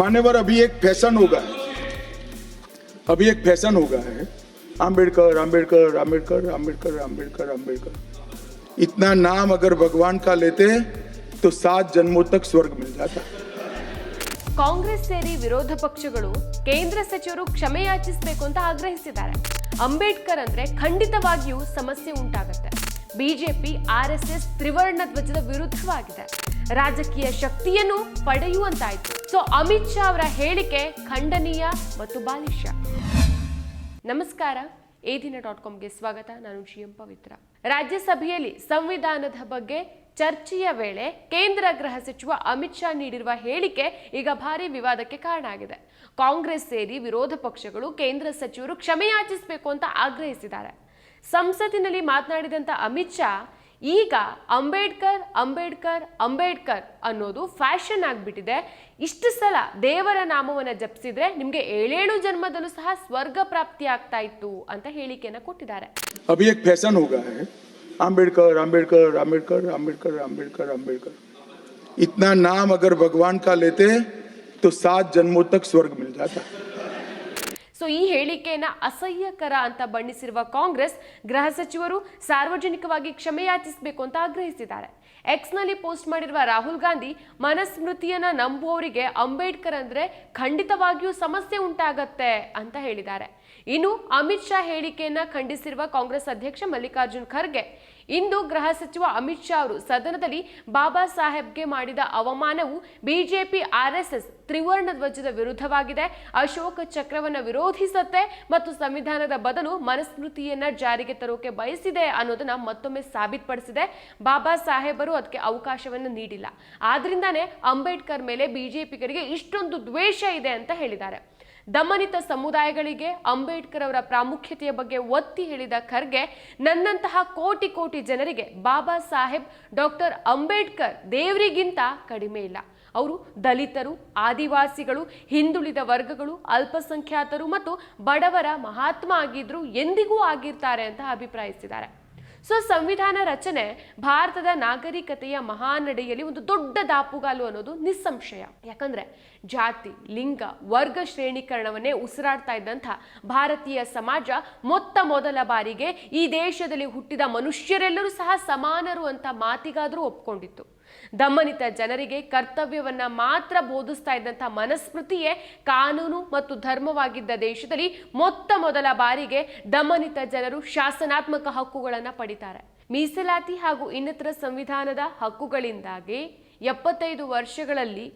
मान्यवर अभी एक फैशन हो गया है अभी एक फैशन हो गया है आम्बेडकर आम्बेडकर आम्बेडकर आम्बेडकर आम्बेडकर आम्बेडकर इतना नाम अगर भगवान का लेते तो सात जन्मों तक स्वर्ग मिल जाता ಕಾಂಗ್ರೆಸ್ ಸೇರಿ ವಿರೋಧ ಪಕ್ಷಗಳು ಕೇಂದ್ರ ಸಚಿವರು ಕ್ಷಮೆ ಯಾಚಿಸಬೇಕು ಅಂತ ಆಗ್ರಹಿಸಿದ್ದಾರೆ ಅಂಬೇಡ್ಕರ್ ಅಂದ್ರೆ ಖಂಡಿತವಾಗಿಯೂ ಸಮಸ್ಯೆ ಉಂಟಾಗುತ್ತೆ ಬಿಜೆಪಿ ಆರ್ ಎಸ್ ಎಸ್ ತ್ರಿವರ್ಣ ಧ್ವಜದ ವಿರುದ್ಧವಾಗಿದೆ ರಾಜಕೀಯ ಶಕ್ತಿಯನ್ನು ಪಡೆಯುವಂತಾಯಿತು. ಸೊ ಅಮಿತ್ ಶಾ ಅವರ ಹೇಳಿಕೆ ಖಂಡನೀಯ ಮತ್ತು ಬಾಲಿಷ ನಮಸ್ಕಾರ. ಎ ದಿನ ಡಾಟ್ ಕಾಮ್ಗೆ ಸ್ವಾಗತ. ನಾನು ಜಿ ಎಂ ಪವಿತ್ರ. ರಾಜ್ಯಸಭೆಯಲ್ಲಿ ಸಂವಿಧಾನದ ಬಗ್ಗೆ ಚರ್ಚೆಯ ವೇಳೆ ಕೇಂದ್ರ ಗೃಹ ಸಚಿವ ಅಮಿತ್ ಶಾ ನೀಡಿರುವ ಹೇಳಿಕೆ ಈಗ ಭಾರಿ ವಿವಾದಕ್ಕೆ ಕಾರಣ ಆಗಿದೆ. ಕಾಂಗ್ರೆಸ್ ಸೇರಿ ವಿರೋಧ ಪಕ್ಷಗಳು ಕೇಂದ್ರ ಸಚಿವರು ಕ್ಷಮೆಯಾಚಿಸಬೇಕು ಅಂತ ಆಗ್ರಹಿಸಿದ್ದಾರೆ. ಸಂಸತ್ತಿನಲ್ಲಿ ಮಾತನಾಡಿದಂತ ಅಮಿತ್ ಶಾ ಈಗ ಅಂಬೇಡ್ಕರ್ ಅಂಬೇಡ್ಕರ್ ಅಂಬೇಡ್ಕರ್ ಅನ್ನೋದು ಫ್ಯಾಷನ್ ಆಗ್ಬಿಟ್ಟಿದೆ ಇಷ್ಟು ಸಲ ದೇವರ ನಾಮವನ್ನ ಜಪಿಸಿದ್ರೆ ನಿಮ್ಗೆ ಏಳೇಳು ಜನ್ಮದಲ್ಲೂ ಸಹ ಸ್ವರ್ಗ ಪ್ರಾಪ್ತಿ ಆಗ್ತಾ ಇತ್ತು ಅಂತ ಹೇಳಿಕೆಯನ್ನ ಕೊಟ್ಟಿದ್ದಾರೆ अभी एक फैशन हो गया है आम्बेडकर आम्बेडकर आम्बेडकर आम्बेडकर आम्बेडकर आम्बेडकर इतना नाम अगर भगवान का लेते तो सात जन्मों तक स्वर्ग मिल जाता ಸೊ ಈ ಹೇಳಿಕೆಯನ್ನ ಅಸಹ್ಯಕರ ಅಂತ ಬಣ್ಣಿಸಿರುವ ಕಾಂಗ್ರೆಸ್ ಗೃಹ ಸಚಿವರು ಸಾರ್ವಜನಿಕವಾಗಿ ಕ್ಷಮೆಯಾಚಿಸಬೇಕು ಅಂತ ಆಗ್ರಹಿಸಿದ್ದಾರೆ. ಎಕ್ಸ್ನಲ್ಲಿ ಪೋಸ್ಟ್ ಮಾಡಿರುವ ರಾಹುಲ್ ಗಾಂಧಿ ಮನಸ್ಮೃತಿಯನ್ನ ನಂಬುವವರಿಗೆ ಅಂಬೇಡ್ಕರ್ ಅಂದ್ರೆ ಖಂಡಿತವಾಗಿಯೂ ಸಮಸ್ಯೆ ಉಂಟಾಗತ್ತೆ ಅಂತ ಹೇಳಿದ್ದಾರೆ. ಇನ್ನು ಅಮಿತ್ ಶಾ ಹೇಳಿಕೆಯನ್ನು ಖಂಡಿಸಿರುವ ಕಾಂಗ್ರೆಸ್ ಅಧ್ಯಕ್ಷ ಮಲ್ಲಿಕಾರ್ಜುನ್ ಖರ್ಗೆ, ಇಂದು ಗೃಹ ಸಚಿವ ಅಮಿತ್ ಶಾ ಅವರು ಸದನದಲ್ಲಿ ಬಾಬಾ ಸಾಹೇಬ್ಗೆ ಮಾಡಿದ ಅವಮಾನವು ಬಿಜೆಪಿ ಆರ್ಎಸ್ಎಸ್ ತ್ರಿವರ್ಣ ಧ್ವಜದ ವಿರುದ್ಧವಾಗಿದೆ. ಅಶೋಕ ಚಕ್ರವನ್ನ ವಿರೋಧಿಸುತ್ತೆ ಮತ್ತು ಸಂವಿಧಾನದ ಬದಲು ಮನುಸ್ಮೃತಿಯನ್ನ ಜಾರಿಗೆ ತರೋಕೆ ಬಯಸಿದೆ ಅನ್ನೋದನ್ನ ಮತ್ತೊಮ್ಮೆ ಸಾಬೀತುಪಡಿಸಿದೆ. ಬಾಬಾ ಸಾಹೇಬರು ಅದಕ್ಕೆ ಅವಕಾಶವನ್ನು ನೀಡಿಲ್ಲ. ಆದ್ರಿಂದಾನೇ ಅಂಬೇಡ್ಕರ್ ಮೇಲೆ ಬಿಜೆಪಿಗರಿಗೆ ಇಷ್ಟೊಂದು ದ್ವೇಷ ಇದೆ ಅಂತ ಹೇಳಿದ್ದಾರೆ. ದಮನಿತ ಸಮುದಾಯಗಳಿಗೆ ಅಂಬೇಡ್ಕರ್ ಅವರ ಪ್ರಾಮುಖ್ಯತೆಯ ಬಗ್ಗೆ ಒತ್ತಿ ಹೇಳಿದ ಖರ್ಗೆ, ನನ್ನಂತಹ ಕೋಟಿ ಕೋಟಿ ಜನರಿಗೆ ಬಾಬಾ ಸಾಹೇಬ್, ಡಾಕ್ಟರ್ ಅಂಬೇಡ್ಕರ್ ದೇವರಿಗಿಂತ ಕಡಿಮೆ ಇಲ್ಲ. ಅವರು ದಲಿತರು, ಆದಿವಾಸಿಗಳು, ಹಿಂದುಳಿದ ವರ್ಗಗಳು, ಅಲ್ಪಸಂಖ್ಯಾತರು ಮತ್ತು ಬಡವರ ಮಹಾತ್ಮ ಆಗಿದ್ರು ಎಂದಿಗೂ ಆಗಿರ್ತಾರೆ ಅಂತ ಅಭಿಪ್ರಾಯಿಸಿದ್ದಾರೆ. ಸೊ ಸಂವಿಧಾನ ರಚನೆ ಭಾರತದ ನಾಗರಿಕತೆಯ ಮಹಾನಡೆಯಲ್ಲಿ ಒಂದು ದೊಡ್ಡ ದಾಪುಗಾಲು ಅನ್ನೋದು ನಿಸ್ಸಂಶಯ. ಯಾಕಂದ್ರೆ ಜಾತಿ, ಲಿಂಗ, ವರ್ಗ ಶ್ರೇಣೀಕರಣವನ್ನೇ ಉಸಿರಾಡ್ತಾ ಇದ್ದಂಥ ಭಾರತೀಯ ಸಮಾಜ ಮೊತ್ತ ಮೊದಲ ಬಾರಿಗೆ ಈ ದೇಶದಲ್ಲಿ ಹುಟ್ಟಿದ ಮನುಷ್ಯರೆಲ್ಲರೂ ಸಹ ಸಮಾನರು ಅಂತ ಮಾತಿಗಾದರೂ ಒಪ್ಕೊಂಡಿತ್ತು. ದಮನಿತ ಜನರಿಗೆ ಕರ್ತವ್ಯವನ್ನ ಮಾತ್ರ ಬೋಧಿಸ್ತಾ ಇದ್ದಂತಹ ಮನಸ್ಮೃತಿಯೇ ಕಾನೂನು ಮತ್ತು ಧರ್ಮವಾಗಿದ್ದ ದೇಶದಲ್ಲಿ ಮೊತ್ತ ಮೊದಲ ಬಾರಿಗೆ ದಮನಿತ ಜನರು ಶಾಸನಾತ್ಮಕ ಹಕ್ಕುಗಳನ್ನು ಪಡಿತಾರೆ. ಮೀಸಲಾತಿ ಹಾಗೂ ಇನ್ನಿತರ ಸಂವಿಧಾನದ ಹಕ್ಕುಗಳಿಂದಾಗಿ ಎಪ್ಪತ್ತೈದು ವರ್ಷಗಳಲ್ಲಿ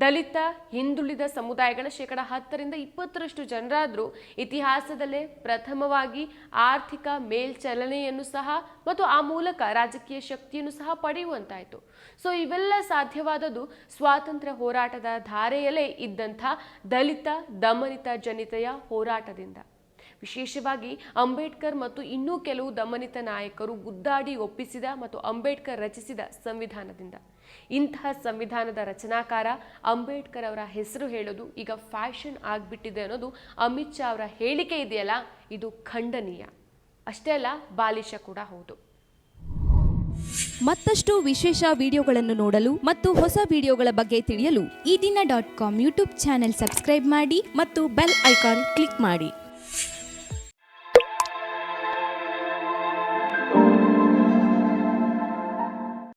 ದಲಿತ, ಹಿಂದುಳಿದ ಸಮುದಾಯಗಳ ಶೇಕಡ ಹತ್ತರಿಂದ ಇಪ್ಪತ್ತರಷ್ಟು ಜನರಾದರೂ ಇತಿಹಾಸದಲ್ಲೇ ಪ್ರಥಮವಾಗಿ ಆರ್ಥಿಕ ಮೇಲ್ಚಲನೆಯನ್ನು ಸಹ ಮತ್ತು ಆ ಮೂಲಕ ರಾಜಕೀಯ ಶಕ್ತಿಯನ್ನು ಸಹ ಪಡೆಯುವಂತಾಯಿತು. ಸೊ, ಇವೆಲ್ಲ ಸಾಧ್ಯವಾದದ್ದು ಸ್ವಾತಂತ್ರ್ಯ ಹೋರಾಟದ ಧಾರೆಯಲ್ಲೇ ಇದ್ದಂಥ ದಲಿತ, ದಮನಿತ ಜನಿತೆಯ ಹೋರಾಟದಿಂದ. ವಿಶೇಷವಾಗಿ ಅಂಬೇಡ್ಕರ್ ಮತ್ತು ಇನ್ನೂ ಕೆಲವು ದಮನಿತ ನಾಯಕರು ಗುದ್ದಾಡಿ ಒಪ್ಪಿಸಿದ ಮತ್ತು ಅಂಬೇಡ್ಕರ್ ರಚಿಸಿದ ಸಂವಿಧಾನದಿಂದ. ಇಂತಹ ಸಂವಿಧಾನದ ರಚನಾಕಾರ ಅಂಬೇಡ್ಕರ್ ಅವರ ಹೆಸರು ಹೇಳೋದು ಈಗ ಫ್ಯಾಷನ್ ಆಗಿಬಿಟ್ಟಿದೆ ಅನ್ನೋದು ಅಮಿತ್ ಶಾ ಅವರ ಹೇಳಿಕೆ ಇದೆಯಲ್ಲ, ಇದು ಖಂಡನೀಯ. ಅಷ್ಟೇ ಅಲ್ಲ, ಬಾಲಿಶ ಕೂಡ ಹೌದು. ಮತ್ತಷ್ಟು ವಿಶೇಷ ವಿಡಿಯೋಗಳನ್ನು ನೋಡಲು ಮತ್ತು ಹೊಸ ವಿಡಿಯೋಗಳ ಬಗ್ಗೆ ತಿಳಿಯಲು Eedina dot com YouTube channel subscribe ಮಾಡಿ ಮತ್ತು ಬೆಲ್ ಐಕಾನ್ ಕ್ಲಿಕ್ ಮಾಡಿ.